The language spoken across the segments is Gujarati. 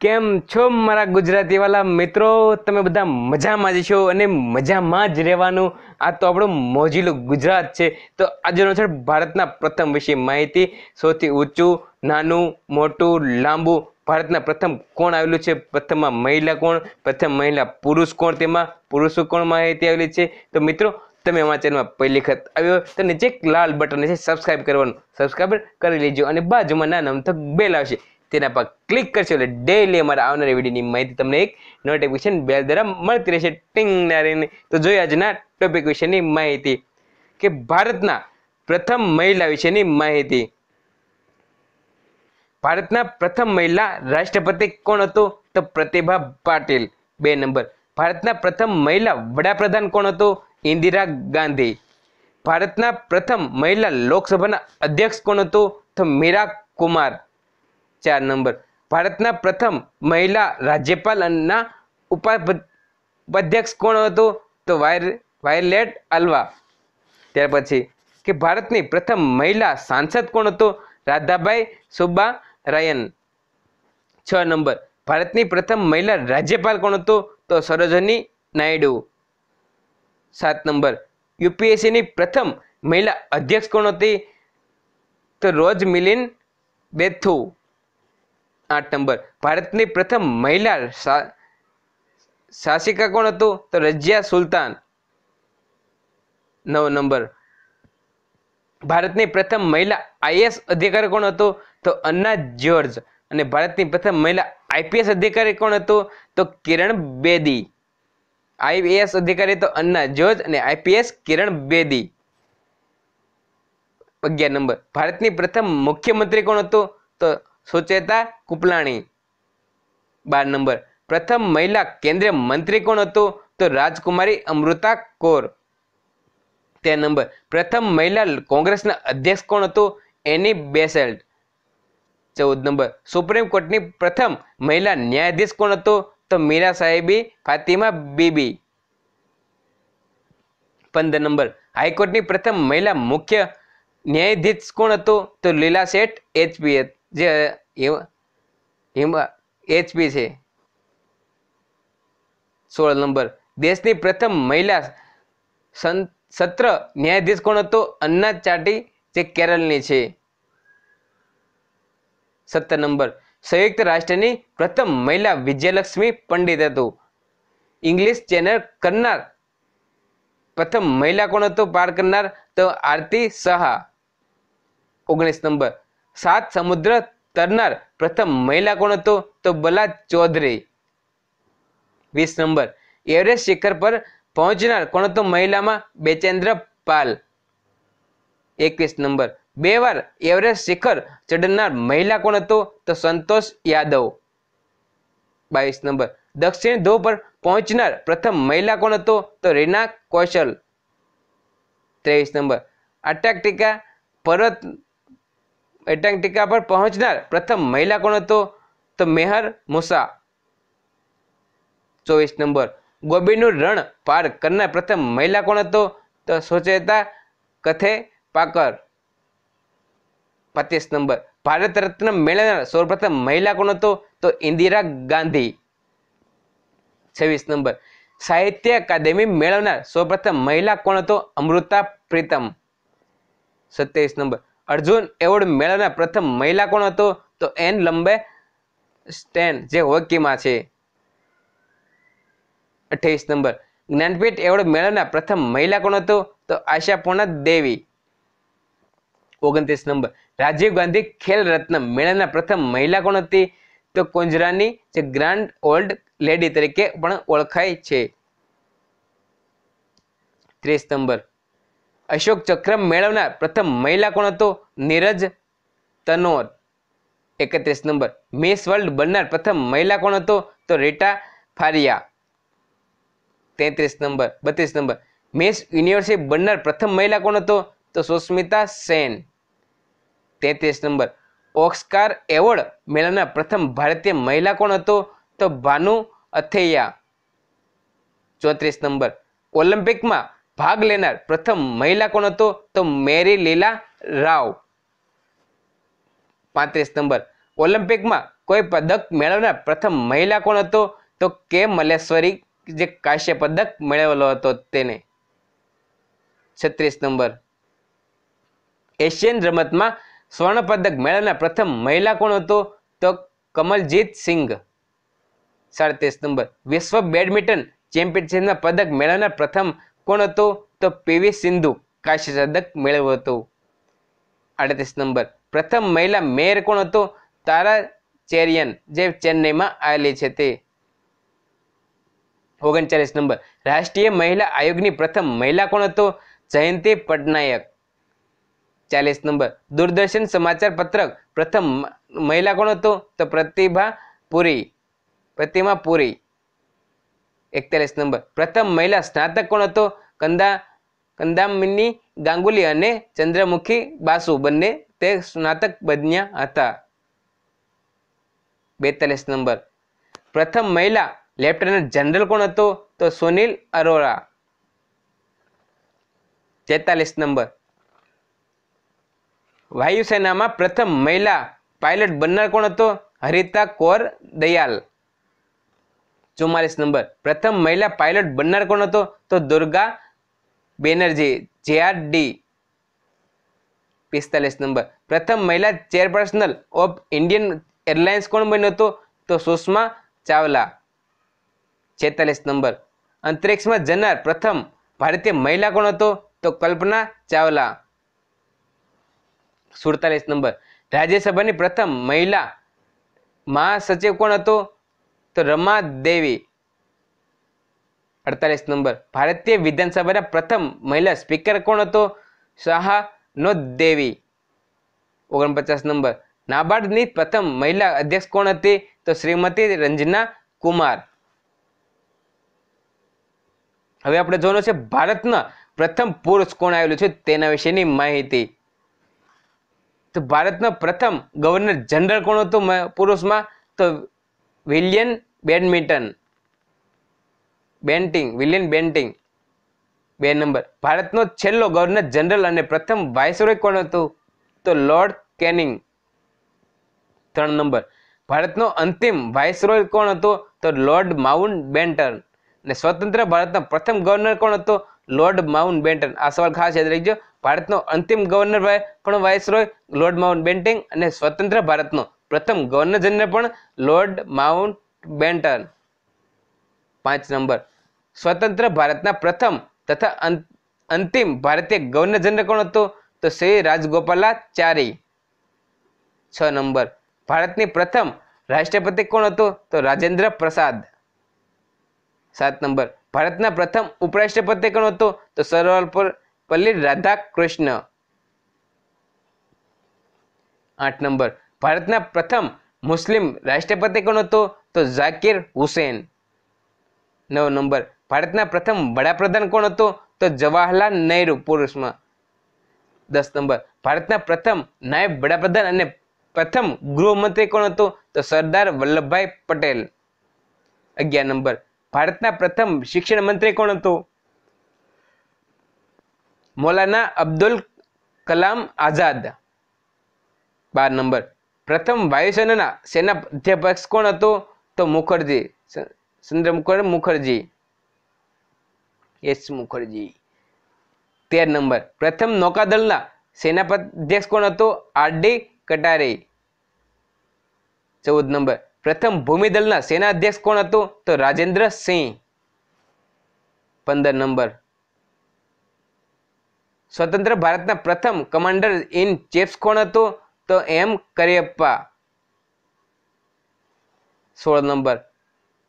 કેમ છો મારા ગુજરાતીવાલા મિત્રો? તમે બધા મજામાં જ છો અને મજામાં જ રહેવાનું. આ તો આપણું મોજીલું ગુજરાત છે. તો આજનો છે ભારતના પ્રથમ વિશે માહિતી. સૌથી ઊંચું, નાનું, મોટું, લાંબુ ભારતના પ્રથમ કોણ આવેલું છે? પ્રથમમાં મહિલા કોણ? પ્રથમ મહિલા પુરુષ કોણ તેમાં? પુરુષો કોણ માહિતી આવેલી છે? તો મિત્રો, તમે અમારા ચેનલમાં પહેલી વખત આવ્યો તો નીચે એક લાલ બટન છે સબસ્ક્રાઈબ કરવાનું. સબસ્ક્રાઈબ કરી લેજો અને બાજુમાં નાના અમથક બેલ આવશે. તેના પર ક્લિક કરશો એટલે ડેઈલી અમારા આવનારી વિડીયોની માહિતી તમને એક નોટિફિકેશન બેલ દ્વારા મળતી રહેશે. ટિંગ નારીને તો જોઈએ આજના ટોપિક વિશેની માહિતી કે ભારતના પ્રથમ મહિલા વિશેની માહિતી. ભારતના પ્રથમ મહિલા રાષ્ટ્રપતિ કોણ હતો? તો પ્રતિભા પાટીલ. બે નંબર. ભારતના પ્રથમ મહિલા વડાપ્રધાન કોણ હતો? ઇન્દિરા ગાંધી. ભારતના પ્રથમ મહિલા લોકસભાના અધ્યક્ષ કોણ હતો? તો મીરા કુમાર. ચાર નંબર. ભારતના પ્રથમ મહિલા રાજ્યપાલના ઉપાધ્યક્ષ કોણ હતો? તો વાયર વાયલેટ અલ્વા ત્યાર પછી કે ભારતની પ્રથમ મહિલા સાંસદ કોણ હતો? રાધાભાઈ સુબ્બા રાયન છ નંબર. ભારતની પ્રથમ મહિલા રાજ્યપાલ કોણ હતો? તો સરોજની નાયડુ. સાત નંબર. યુપીએસસીની પ્રથમ મહિલા અધ્યક્ષ કોણ હતી? તો રોજ મિલિન બેથુ. આઠ નંબર. ભારતની પ્રથમ મહિલા શાસિકા કોણ હતું? તો રજિયા સુલતાન. નવ નંબર. ભારતની પ્રથમ મહિલા આઈએસ અધિકારી કોણ હતો? તો અન્ના જ્યોર્જ. અને ભારતની પ્રથમ મહિલા આઈપીએસ અધિકારી કોણ હતો? તો કિરણ બેદી. આઈએએસ અધિકારી તો અન્ના જ્યોર્જ અને આઈપીએસ કિરણ બેદી. અગિયાર નંબર. ભારતની પ્રથમ મુખ્યમંત્રી કોણ હતો? તો સુચેતા કુપલાણી. બાર નંબર. પ્રથમ મહિલા કેન્દ્રીય મંત્રી કોણ હતું? તો રાજકુમારી અમૃતા કૌર. તે નંબર. પ્રથમ મહિલા કોંગ્રેસના અધ્યક્ષ કોણ હતું? એની બેસેલ્ટ ચૌદ નંબર. સુપ્રીમ કોર્ટની પ્રથમ મહિલા ન્યાયાધીશ કોણ હતો? તો મીરા સાહેબી, ફાતિમા બીબી. પંદર નંબર. હાઈકોર્ટની પ્રથમ મહિલા મુખ્ય ન્યાયાધીશ કોણ હતો? તો લીલા શેઠ એચપી જે એચપી છે. સોળ નંબર. દેશની પ્રથમ મહિલા સત્ર ન્યાયાધીશ કોણ હતો? અન્ના ચાટી, જે કેરળની છે. સત્તર નંબર. સંયુક્ત રાષ્ટ્રની પ્રથમ મહિલા વિજયલક્ષ્મી પંડિત હતું. ઇંગ્લિશ ચેનલ કરનાર. પ્રથમ મહિલા કોણ હતો? પાર કરનાર તો આરતી સહા. ઓગણીસ નંબર. સાત સમુદ્ર તરનાર પ્રથમ મહિલા કોણ હતો? તો બલા ચૌધરી. વીસ નંબર. એવરેસ્ટ શિખર પર પહોંચનાર કોણ હતો મહિલામાં? બેચેન્દ્ર પાલ. એકવીસ નંબર. બે વાર એવરેસ્ટ શિખર ચડનાર મહિલા કોણ હતો? તો સંતોષ યાદવ. બાવીસ નંબર. દક્ષિણ ધ્રુવ પર પહોંચનાર પ્રથમ મહિલા કોણ હતો? તો રીના કૌશલ. ત્રેવીસ નંબર. અંટાર્કટિકા પર્વત એન્ટાર્કટિકા પર પહોંચનાર પ્રથમ મહિલા કોણ હતો? તો મેહર મુસા. ચોવીસ નંબર. ગોબીનું રણ પાર કરનાર પ્રથમ મહિલા કોણ હતો? તો સોચેતા કથે પાકર. પચીસ નંબર. ભારત રત્ન મેળવનાર સૌપ્રથમ મહિલા કોણ હતો? તો ઇન્દિરા ગાંધી. છવ્વીસ નંબર. સાહિત્ય અકાદમી મેળવનાર સૌપ્રથમ મહિલા કોણ હતો? અમૃતા પ્રીતમ. સત્યાવીસ નંબર. અર્જુન એવોર્ડ મેળવનાર પ્રથમ મહિલા કોણ હતો? તો એન લંબે સ્ટેન, જે હોકીમાં છે. અઠ્યાવીસ નંબર. જ્ઞાનપીઠ એવોર્ડ મેળવનાર પ્રથમ મહિલા કોણ હતો? તો આશા પૂર્ણ દેવી. ઓગણત્રીસ નંબર. રાજીવ ગાંધી ખેલ રત્ન મેળવનાર પ્રથમ મહિલા કોણ હતી? તો કુંજરાની જે ગ્રાન્ડ ઓલ્ડ લેડી તરીકે પણ ઓળખાય છે. ત્રીસ નંબર. અશોક ચક્ર મેળવનાર પ્રથમ મહિલા કોણ હતો? નીરજ તનોર. એકત્રીસ નંબર. મિસ વર્લ્ડ બનનાર પ્રથમ મહિલા કોણ હતો? તો રીટા ફારિયા. તેત્રીસ નંબર. બત્રીસ નંબર. મિસ યુનિવર્સિટી બનનાર પ્રથમ મહિલા કોણ હતો? તો સુસ્મિતા સેન. તેત્રીસ નંબર. ઓક્સકાર એવોર્ડ મેળવનાર પ્રથમ ભારતીય મહિલા કોણ હતો? તો ભાનુ અથૈયા. ચોત્રીસ નંબર. ઓલિમ્પિકમાં ભાગ લેનાર પ્રથમ મહિલા કોણ હતો? તો મેરી લીલા રાવ. પાંત્રીસ નંબર. ઓલિમ્પિકમાં કોઈ પદક મેળવનાર પ્રથમ મહિલા કોણ હતો? તો કે મલેશ્વરી જે કાશ્ય પદક મેળવેલો હતો તેને. છત્રીસ નંબર. એશિયન રમતમાં સ્વર્ણ પદક મેળવનાર પ્રથમ મહિલા કોણ હતો? તો કમલજીત સિંઘ. સાડત્રીસ નંબર. વિશ્વ બેડમિન્ટન ચેમ્પિયનશિપના પદક મેળવનાર પ્રથમ કોણ હતો? તો પીવી સિંધુ કાશ્ય પદક મેળવ્યો હતો. આડત્રીસ નંબર. પ્રથમ મહિલા મેયર કોણ હતો? તારા ચેરિયન, જે ચેન્નઈમાં આવેલી છે તે. ઓગણચાલીસ નંબર. રાષ્ટ્રીય મહિલા આયોગની પ્રથમ મહિલા કોણ હતો? જયંતિ પટનાયક. ચાલીસ નંબર. દૂરદર્શન સમાચાર પત્રક. પ્રથમ મહિલા કોણ હતો? તો પ્રતિભા પુરી. પ્રતિમા પુરી. એકતાલીસ નંબર. પ્રથમ મહિલા સ્નાતક કોણ હતો? કંદા, કંદામિની ગાંગુલી અને ચંદ્રમુખી બાસુ. બંને તે સ્નાતક બન્યા હતા. બેતાલીસ નંબર. પ્રથમ મહિલા લેફ્ટનન્ટ જનરલ કોણ હતો? તો સુનિલ અરોરા. તેતાલીસ નંબર. વાયુસેનામાં પ્રથમ મહિલા પાયલટ બનનાર કોણ હતો? હરિતા કૌર દયાલ. ચુમ્માલીસ નંબર. પ્રથમ મહિલા પાયલટ બનનાર કોણ હતો? તો દુર્ગા બેનર્જી, જેઆરડી પિસ્તાલીસ નંબર. પ્રથમ મહિલા ચેરપર્સનલ ઓફ ઇન્ડિયન એરલાઇન્સ કોણ બન્યો હતો? તો સુષ્મા ચાવલા, છેતાલીસ નંબર. અંતરિક્ષમાં જનાર પ્રથમ ભારતીય મહિલા કોણ હતો? તો કલ્પના ચાવલા, સુડતાલીસ નંબર. રાજ્યસભાની પ્રથમ મહિલા મહાસચિવ કોણ હતો? તો રમા દેવી. અડતાલીસ નંબર. ભારતીય વિધાનસભાના પ્રથમ મહિલા સ્પીકર કોણ હતો? શાહનો દેવી. ઓગણપચાસ નંબર. નાબાર્ડની પ્રથમ મહિલા અધ્યક્ષ કોણ હતી? તો શ્રીમતી રંજના કુમાર. હવે આપણે જોવાનું છે ભારતના પ્રથમ પુરુષ કોણ આવેલું છે તેના વિશેની માહિતી. તો ભારતનો પ્રથમ ગવર્નર જનરલ કોણ હતું પુરુષમાં? તો William badminton Bentinck William Bentinck બે નંબર ભારતનો છેલ્લો ગવર્નર જનરલ અને પ્રથમ વાઇસરોય કોણ હતું? તો લોર્ડ કેનિંગ ત્રણ નંબર ભારતનો અંતિમ વાઇસરોય કોણ હતો? તો લોર્ડ માઉન્ટ બેન્ટન અને સ્વતંત્ર ભારતનો પ્રથમ ગવર્નર કોણ હતો? લોર્ડ માઉન્ટ બેન્ટન આ સવાલ ખાસ યાદ રાખજો. ભારતનો અંતિમ ગવર્નર પણ વાઇસરોય લોર્ડ માઉન્ટ બેન્ટિંગ અને સ્વતંત્ર ભારતનો પ્રથમ ગવર્નર જનરલ પણ લોર્ડ માઉન્ટ બેન્ટન. પાંચ નંબર. સ્વતંત્ર ભારતના પ્રથમ તથા અંતિમ ભારતીય ગવર્નર જનરલ કોણ હતો? તો શ્રી રાજગોપાલાચારી. છ નંબર. ભારતની પ્રથમ રાષ્ટ્રપતિ કોણ હતો? તો રાજેન્દ્ર પ્રસાદ. સાત નંબર. ભારતના પ્રથમ ઉપરાષ્ટ્રપતિ કોણ હતો? તો સર્વપલ્લી પલ્લી રાધાકૃષ્ણ. આઠ નંબર. ભારતના પ્રથમ મુસ્લિમ રાષ્ટ્રપતિ કોણ હતો? તો ઝાકિર હુસેન. નવ નંબર. ભારતના પ્રથમ વડાપ્રધાન કોણ હતો? તો જવાહરલાલ નહેરુ પુરુષમાં. દસ નંબર. ભારતના પ્રથમ નાયબ વડાપ્રધાન અને પ્રથમ ગૃહમંત્રી કોણ હતો? તો સરદાર વલ્લભભાઈ પટેલ. અગિયાર નંબર. ભારતના પ્રથમ શિક્ષણ મંત્રી કોણ હતું? મૌલાના અબ્દુલ કલામ આઝાદ. બાર નંબર. પ્રથમ વાયુસેનાના સેના અધ્યક્ષ કોણ હતો? તો મુખર્જી. ચંદ્રમુખર મુખર્જી. એસ મુખર્જી. તેર નંબર. પ્રથમ નૌકાદળના સેનાપધ્યક્ષ કોણ હતો? R D Katari. ચૌદ નંબર. પ્રથમ ભૂમિદળના સેનાધ્યક્ષ કોણ હતો? તો રાજેન્દ્ર સિંહ. પંદર નંબર. સ્વતંત્ર ભારતના પ્રથમ કમાન્ડર ઇન ચીફ કોણ હતો? તો એમ કરિયપ્પા સોળ નંબર.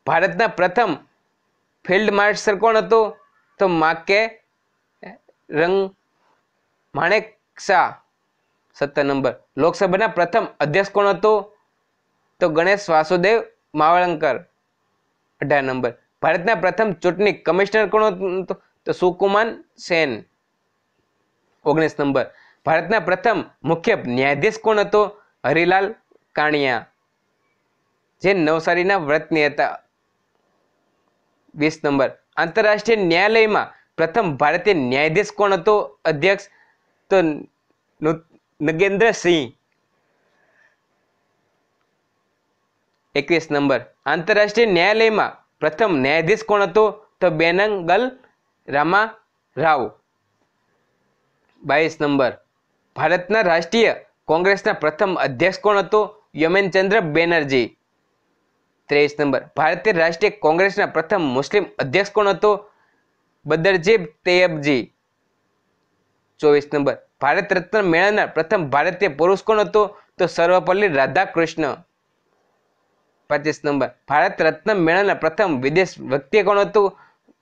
ભારતના પ્રથમ ફિલ્ડ માર્શલ કોણ હતો? તો માકે રંગ માણેક શાહ સત્તર નંબર. લોકસભાના પ્રથમ અધ્યક્ષ કોણ હતો? તો ગણેશ વાસુદેવ માવળંકર. અઢાર નંબર. ભારતના પ્રથમ ચૂંટણી કમિશનર કોણ હતો? તો સુકુમાન સેન. ઓગણીસ નંબર. ભારતના પ્રથમ મુખ્ય ન્યાયાધીશ કોણ હતો? હરિલાલ કાણિયા. જે નવસારીના વ્રતની હતા. વીસ નંબર. આંતરરાષ્ટ્રીય ન્યાયાલયમાં પ્રથમ ભારતીય ન્યાયાધીશ કોણ હતો? અધ્યક્ષ તો નગેન્દ્ર સિંહ. એકવીસ નંબર. આંતરરાષ્ટ્રીય ન્યાયાલયમાં પ્રથમ ન્યાયાધીશ કોણ હતો? તો બેનંગલ રામા રાવ બાવીસ નંબર. ભારતના રાષ્ટ્રીય કોંગ્રેસના પ્રથમ અધ્યક્ષ કોણ હતો? યમેનચંદ્ર બેનર્જી. ત્રેવીસ નંબર. ભારતીય રાષ્ટ્રીય કોંગ્રેસના પ્રથમ મુસ્લિમ અધ્યક્ષ કોણ હતો? બદરજીબ તૈયબજી. ચોવીસ નંબર. ભારત રત્ન મેળવનાર પ્રથમ ભારતીય પુરુષ કોણ હતો? તો સર્વપલ્લી રાધાકૃષ્ણ. પચીસ નંબર. ભારત રત્ન મેળવનાર પ્રથમ વિદેશ વ્યક્તિ કોણ હતું?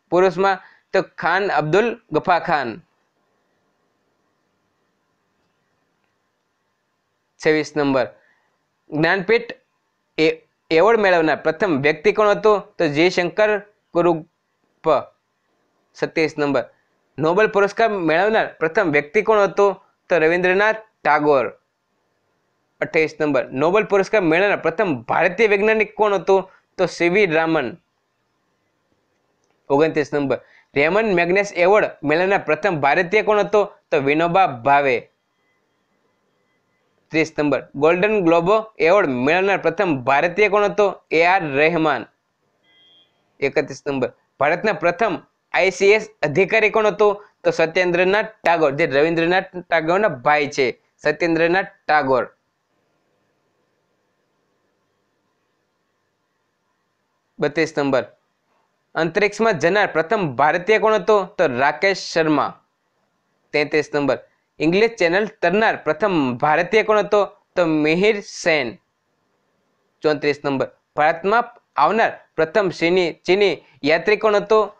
પુરુષમાં તો ખાન અબ્દુલ ગફા ખાન. છવ્વીસ નંબર. જ્ઞાનપીઠ એવોર્ડ મેળવનાર પ્રથમ વ્યક્તિ કોણ હતો? તો જયશંકર કુરુપ સત્યાવીસ નંબર. નોબેલ પુરસ્કાર મેળવનાર પ્રથમ વ્યક્તિ કોણ હતો? તો રવિન્દ્રનાથ ટાગોર. અઠ્યાવીસ નંબર. નોબેલ પુરસ્કાર મેળવનાર પ્રથમ ભારતીય વૈજ્ઞાનિક કોણ હતો? તો સીવી રામન. ઓગણત્રીસ નંબર. રેમન મેગ્નેસ એવોર્ડ મેળવનાર પ્રથમ ભારતીય કોણ હતો? તો વિનોબા ભાવે. ત્રીસ નંબર. ગોલ્ડન ગ્લોબો એવોર્ડ મેળવનાર પ્રથમ ભારતીય કોણ હતો? એ આર રહેમાન એકત્રીસ નંબર. ભારતના પ્રથમ આઈસીએસ અધિકારી કોણ હતો? તો સત્યેન્દ્રનાથ ટાગોર, જે રવિન્દ્રનાથ ટાગોરના ભાઈ છે. સત્યેન્દ્રનાથ ટાગોર. બત્રીસ નંબર. અંતરિક્ષમાં જનાર પ્રથમ ભારતીય કોણ હતો? તો રાકેશ શર્મા. તેત્રીસ નંબર. ઇંગ્લિશ ચેનલ તરનાર પ્રથમ ભારતીય કોણ હતો? તો મિહિર સેન. ચોત્રીસ નંબર. ભારતમાં આવનાર પ્રથમ ચીની ચીની યાત્રી કોણ હતો?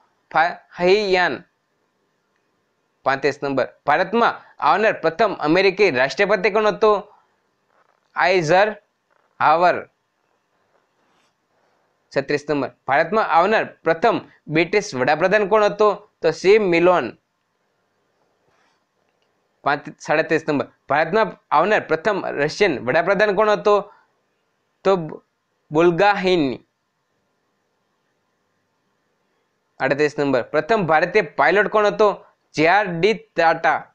હૈયાન પાંત્રીસ નંબર. ભારતમાં આવનાર પ્રથમ અમેરિકી રાષ્ટ્રપતિ કોણ હતો? આઈઝર હાવર. છત્રીસ નંબર. ભારતમાં આવનાર પ્રથમ બ્રિટિશ વડાપ્રધાન કોણ હતો? તો સી મિલોન. સાડત્રીસ નંબર. ભારતમાં આવનાર પ્રથમ રશિયન વડાપ્રધાન કોણ હતો? તો બુલ્ગાહિન. અડત્રીસ નંબર. પ્રથમ ભારતીય પાયલોટ કોણ હતો? J R D Tata.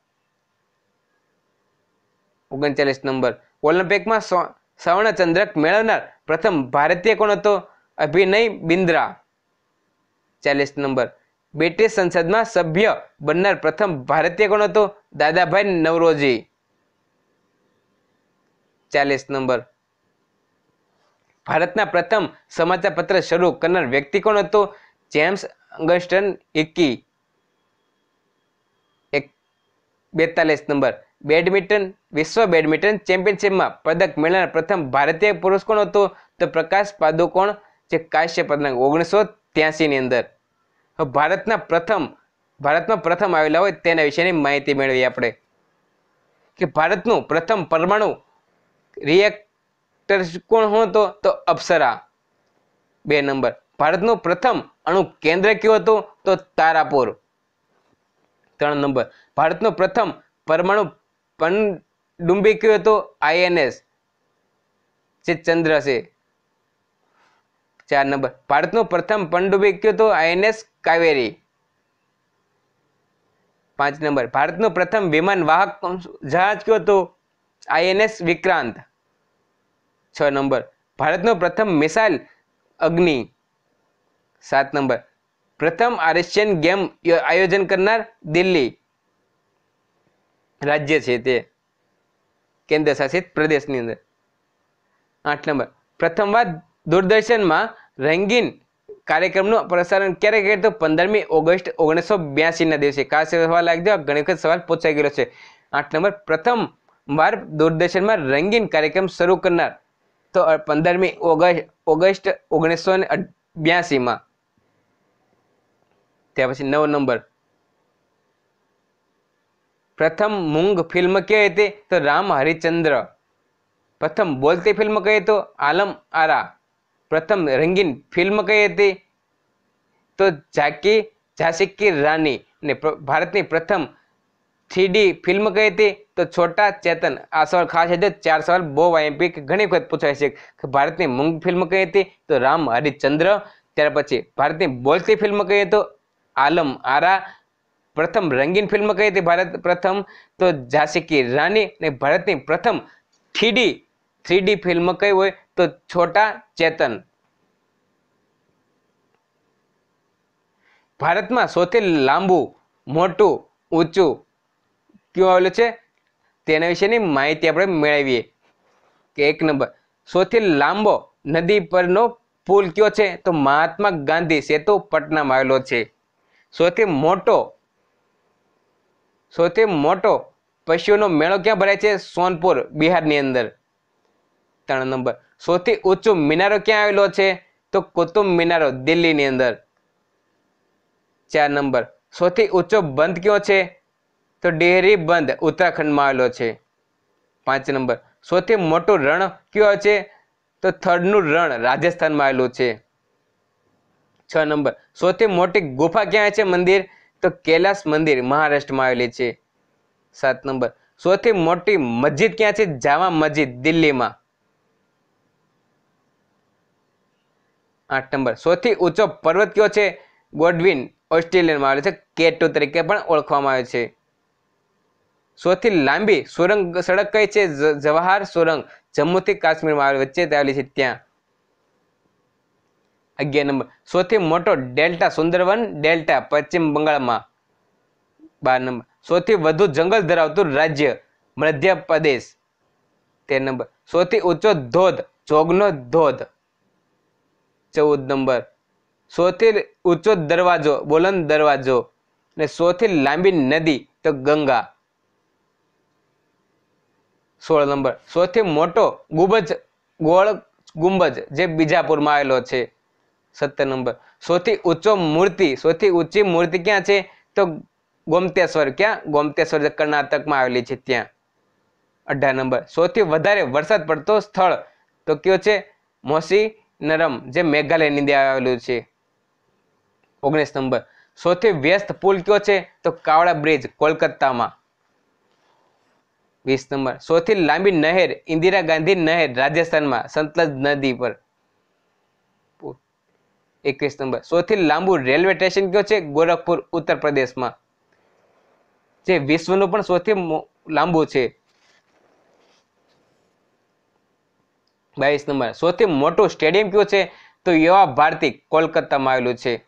ઓગણચાલીસ નંબર. ઓલિમ્પિકમાં સ્વ- સ્વર્ણ ચંદ્રક મેળવનાર પ્રથમ ભારતીય કોણ હતો? અભિનય બિન્દ્રા ચાલીસ નંબર. બ્રિટિશ સંસદમાં સભ્ય બનનાર પ્રથમ ભારતીય કોણ હતો? દાદાભાઈ નવરોજી. ચાલીસ નંબર. ભારતના પ્રથમ સમાચાર પત્ર શરૂ કરનાર વ્યક્તિ કોણ હતો? જેમ્સ અંગસ્ટન ઇક્કી એક બેતાલીસ નંબર. બેડમિન્ટન, વિશ્વ બેડમિન્ટન ચેમ્પિયનશિપમાં પદક મેળવનાર પ્રથમ ભારતીય પુરુષ કોણ હતો? તો પ્રકાશ પાદુકોણ, જે કાશ્ય પદક ઓગણીસો ત્યાસીની અંદર. ભારતના પ્રથમ ભારતમાં પ્રથમ આવેલા હોય તેના વિશેની માહિતી મેળવીએ આપણે. કે ભારતનું પ્રથમ પરમાણુ રિએક્ટર કોણ હતો? તો અપ્સરા. બે નંબર. ભારતનું પ્રથમ અણુ કેન્દ્ર કયું હતું? તો તારાપુર. ત્રણ નંબર. ભારતનું પ્રથમ પરમાણુ પનડુંબી કયું હતું? આઈએનએસ. જે ચંદ્ર છે. ચાર નંબર. ભારતનું પ્રથમ પનડુંબી કયું હતું? આઈએનએસ. કાવેરી. પાંચ નંબર. ભારતનું પ્રથમ વિમાન વાહક જહાજ કયો હતું? આઈએનએસ વિક્રાંત. છ નંબર. ભારતનો પ્રથમ મિસાઇલ અગ્નિ. સાત નંબર. પ્રથમ આરએશિયન ગેમ આયોજન કરનાર દિલ્હી. રાજ્ય છે તે. કેન્દ્ર શાસિત પ્રદેશની અંદર. આઠ નંબર. પ્રથમવાર દૂરદર્શનમાં રંગીન કાર્યક્રમનું પ્રસારણ ક્યારે કર્યું તો પંદરમી ઓગસ્ટ ઓગણીસો બ્યાસીના દિવસે. ખાસ સવાલ લાગજો ઘણી વખત સવાલ પૂછાઈ ગયેલો છે. આઠ નંબર, પ્રથમ વાર દૂરદર્શનમાં રંગીન કાર્યક્રમ શરૂ કરનાર. તો પંદરમી ઓગસ્ટ ઓગસ્ટ ઓગણીસો ને બ્યાસીમાં. ત્યાર પછી નવ નંબર. પ્રથમ મૂંગ ફિલ્મ કઈ હતી? તો રામ હરિચંદ્ર. પ્રથમ બોલતી ફિલ્મ કઈ તો? આલમ આરા. પ્રથમ રંગીન ફિલ્મ કઈ હતી? તો ઝાકી ઝાંસી કી રાની ને ભારતની પ્રથમ થ્રીડી ફિલ્મ કઈ હતી? તો છોટા ચેતન, આ સવાલ ખાસ છે, ચાર સવાલ બહુ આઈએમપી ઘણી વખત પૂછાય છે કે ભારતની મૂંગ ફિલ્મ કઈ હતી? તો રામ હરિચંદ્ર, ત્યાર પછી ભારતની બોલતી ફિલ્મ કઈ તો આલમ આરા, પ્રથમ રંગીન ફિલ્મ કઈ હતી ભારત, પ્રથમ? તો ઝાંસી રાની ને ભારતની પ્રથમ થ્રીડી થ્રી ડી ફિલ્મ કઈ હોય તો છોટા ચેતન. ભારતમાં સૌથી લાંબુ, મોટું, ઊંચું કયું આવેલું છે? તેના વિશેની માહિતી આપણે મેળવીએ. કે એક નંબર, સૌથી લાંબો નદી પરનો પુલ કયો છે? તો મહાત્મા ગાંધી સેતુ પટનામાં આવેલો છે. સૌથી મોટો સૌથી મોટો પશુઓનો મેળો ક્યાં ભરાય છે? સોનપુર, બિહારની અંદર. ત્રણ નંબર. સૌથી ઊંચો મિનારો ક્યાં આવેલો છે? તો કુતુબ મિનારો, દિલ્હીની અંદર. ચાર નંબર. સૌથી ઊંચો બંધ કયો છે? તો ડેરી બંધ, ઉત્તરાખંડમાં આવેલો છે. પાંચ નંબર. સૌથી મોટું રણ કયો છે? તો થડનું રણ રાજસ્થાનમાં આવેલું છે. છ નંબર. સૌથી મોટી ગુફા ક્યાં છે મંદિર? તો કૈલાસ મંદિર મહારાષ્ટ્રમાં આવેલી છે. સાત નંબર. સૌથી મોટી મસ્જિદ ક્યાં છે? જામા મસ્જિદ, દિલ્હીમાં. આઠ નંબર. સૌથી ઊંચો પર્વત કયો છે? ગોડવિન, ઓસ્ટ્રેલિયામાં આવેલો છે. કેટુ તરીકે પણ ઓળખવામાં આવે છે. સૌથી લાંબી સુરંગ સડક કઈ છે? જવાહર સુરંગ. જમ્મુથી કાશ્મીરમાં આવેલી, વચ્ચે આવેલી છે, ત્યાં. અગિયાર નંબર. સૌથી મોટો ડેલ્ટા સુંદરવન, ડેલ્ટા પશ્ચિમ બંગાળમાં. બાર નંબર. સૌથી વધુ જંગલ ધરાવતું રાજ્ય, મધ્યપ્રદેશ. તેર નંબર. સૌથી ઊંચો ધોધ, જોગનો ધોધ. ચૌદ નંબર. સૌથી ઊંચો દરવાજો બોલંદ દરવાજો અને સૌથી લાંબી નદી, તો ગંગા. સોળ નંબર. સૌથી મોટો ગુંબજ, ગોળ ગુંબજ જે બીજાપુરમાં આવેલો છે. સત્તર નંબર. સૌથી ઊંચો મૂર્તિ સૌથી ઊંચી મૂર્તિ ક્યાં છે? તો ગોમતેશ્વર. ક્યાં? ગોમતેશ્વર કર્ણાટકમાં આવેલી છે, ત્યાં. અઢાર નંબર. સૌથી વધારે વરસાદ પડતો સ્થળ તો કયો છે? મોસી નરમ, જે મેઘાલયની અંદર આવેલું છે. ઓગણીસ નંબર. સૌથી વ્યસ્ત પુલ કયો છે? તો કાવડા બ્રિજ, કોલકાતામાં. વીસ નંબર. સૌથી લાંબી નહેર, ઇન્દિરા ગાંધી નહેર, રાજસ્થાનમાં, સંતલજ નદી પર. એકવીસ નંબર. સૌથી લાંબુ રેલવે સ્ટેશન કયો છે? ગોરખપુર, ઉત્તર પ્રદેશમાં. જે વિશ્વનું પણ સૌથી લાંબુ છે. બાવીસ નંબર. સૌથી મોટું સ્ટેડિયમ કયું છે? તો યુવા ભારતી કોલકાતામાં આવેલું છે.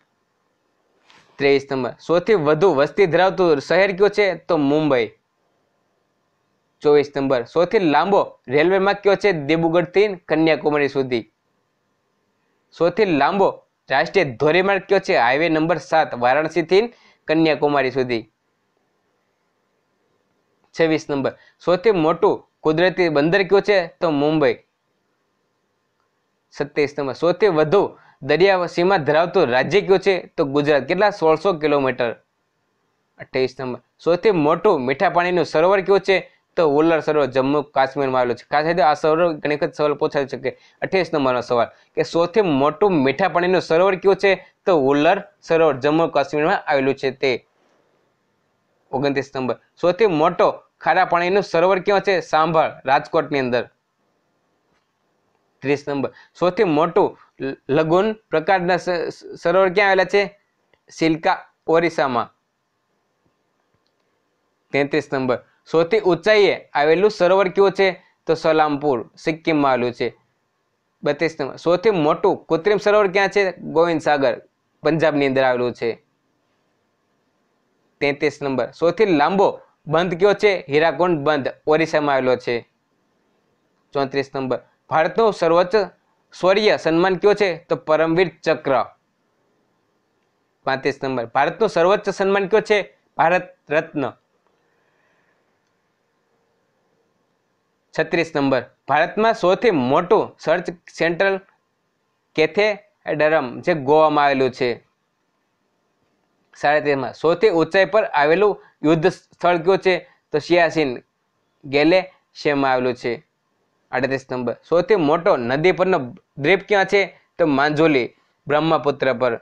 ત્રેવીસ નંબર. સૌથી વધુ વસ્તી ધરાવતું શહેર કયું છે? તો મુંબઈ. ચોવીસ નંબર. સૌથી લાંબો રેલવે માર્ગ કયો છે? દિબુગઢથી કન્યાકુમારી સુધી. સૌથી લાંબો રાષ્ટ્રીય ધોરીમાર્ગ કયો છે? હાઈવે નંબર સાત, વારાણસીથી કન્યાકુમારી સુધી. છવ્વીસ નંબર. સૌથી મોટું કુદરતી બંદર કયું છે? તો મુંબઈ. સત્યાવીસ નંબર સૌથી વધુ દરિયાવસીમાં ધરાવતું રાજ્ય કયું છે? તો ગુજરાત. કેટલા? સોળસો કિલોમીટર. અઠ્યાવીસ નંબર સૌથી મોટું મીઠા પાણીનું સરોવર કયું છે? તો ઉલ્લર સરોવર, જમ્મુ કાશ્મીરમાં આવેલું છે. ખાસ આ સરોવર ઘણી વખત સવાલ પૂછાઈ શકે અઠ્યાવીસ નંબરનો સવાલ કે સૌથી મોટું મીઠા પાણીનું સરોવર કયું છે? તો ઉલ્લર સરોવર, જમ્મુ કાશ્મીરમાં આવેલું છે તે. ઓગણત્રીસ નંબર. સૌથી મોટો ખારા પાણીનું સરોવર ક્યાં છે? સાંભળ, રાજકોટની અંદર. ત્રીસ નંબર. સૌથી મોટું લઘુન પ્રકારના સરોવર ક્યાં આવેલા છે? સિલ્કા, ઓરિસ્સામાં. તેત્રીસ નંબર. સૌથી ઊંચાઈએ આવેલું સરોવર કયું છે? તો સલામપુર સિક્કિમમાં આવેલું છે. બત્રીસ નંબર. સૌથી મોટું કૃત્રિમ સરોવર ક્યાં છે? ગોવિંદ સાગર, પંજાબની અંદર આવેલું છે. તેત્રીસ નંબર. સૌથી લાંબો બંધ કયો છે? હીરાકુંડ બંધ, ઓરિસ્સામાં આવેલો છે. ચોત્રીસ નંબર. ભારતનું સર્વોચ્ચ શૌર્ય સન્માન કયો છે? તો પરમવીર ચક્ર. પાંત્રીસ નંબર. ભારતનું સર્વોચ્ચ સન્માન કયો છે? ભારત રત્ન. છત્રીસ નંબર. ભારતમાં સૌથી મોટું સર્ચ સેન્ટ્રલ કેથેડરમ જે ગોવામાં આવેલું છે. સાડત્રીસમાં, સૌથી ઊંચાઈ પર આવેલું યુદ્ધ સ્થળ કયું છે? તો સિયાસીન શેમાં આવેલું છે. આડત્રીસ નંબર. સૌથી મોટો નદી પરનો દ્વીપ ક્યાં છે? તો માંજોલી, બ્રહ્મપુત્ર પર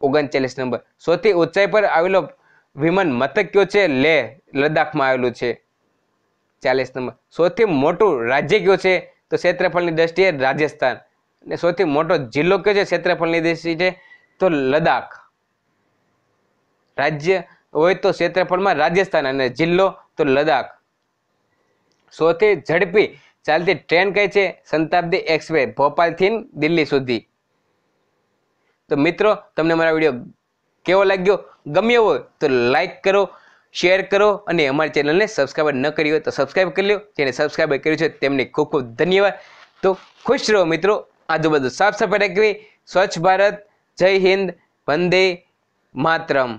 ઓગણચાલીસ નંબર. સૌથી ઊંચાઈ પર આવેલો વિમાન મથક કયો છે? લેહ, લદ્દાખમાં આવેલું છે. ચાલીસ નંબર. સૌથી મોટું રાજ્ય કયો છે? તો ક્ષેત્રફળની દ્રષ્ટિએ રાજસ્થાન. અને સૌથી મોટો જિલ્લો કયો છે? ક્ષેત્રફળની દ્રષ્ટિએ તો લદ્દાખ. રાજ્ય હોય તો ક્ષેત્રફળમાં રાજસ્થાન અને જિલ્લો તો લદ્દાખ. સૌથી ઝડપી ચાલતી ટ્રેન કઈ છે? શતાબ્દી એક્સપ્રેસ, ભોપાલથી દિલ્હી સુધી. તો મિત્રો, તમને મારા વીડિયો કેવો લાગ્યો? ગમ્યો હોય તો લાઈક કરો, શેર કરો અને અમારી ચેનલને સબસ્ક્રાઈબ ન કરી હોય તો સબસ્ક્રાઈબ કરી લો જેને સબસ્ક્રાઈબ કર્યું છે તેમને ખૂબ ખૂબ ધન્યવાદ. તો ખુશ રહો મિત્રો. આજુબાજુ સાફ સફાઈ રાખવી. સ્વચ્છ ભારત. જય હિન્દ. વંદે માતરમ.